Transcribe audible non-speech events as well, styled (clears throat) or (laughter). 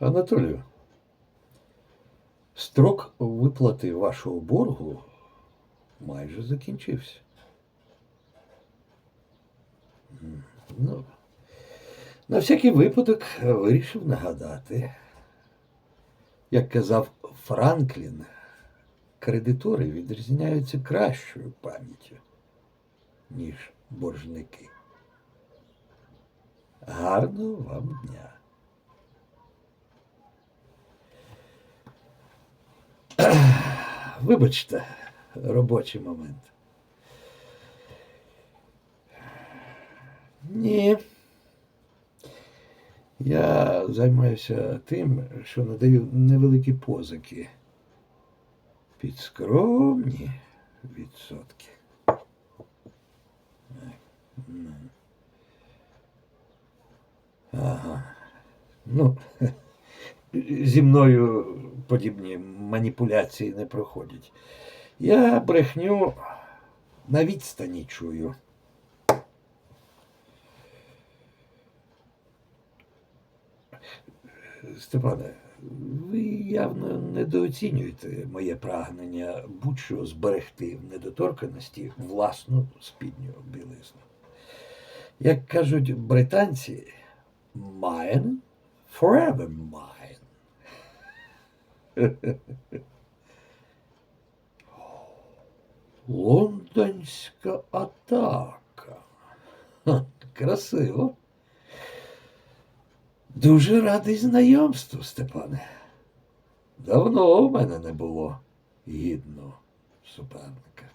Анатолію, строк виплати вашого боргу майже закінчився. Ну, на всякий випадок вирішив нагадати. Як казав Франклін, кредитори відрізняються кращою пам'яттю, ніж боржники. Гарного вам дня. (clears throat) Вибачте, робочий момент. Ні. Я займаюся тим, що надаю невеликі позики під скромні відсотки. Ага. Ну, (laughs) зі мною подібні маніпуляції не проходять. Я брехню на відстані чую. Степане, ви явно недооцінюєте моє прагнення будь-що зберегти в недоторканості власну спідню білизну. Як кажуть британці, mine forever mine. Лондонська атака. Ха, красиво. Дуже радий знайомству, Степане. Давно у мене не було гідного суперника.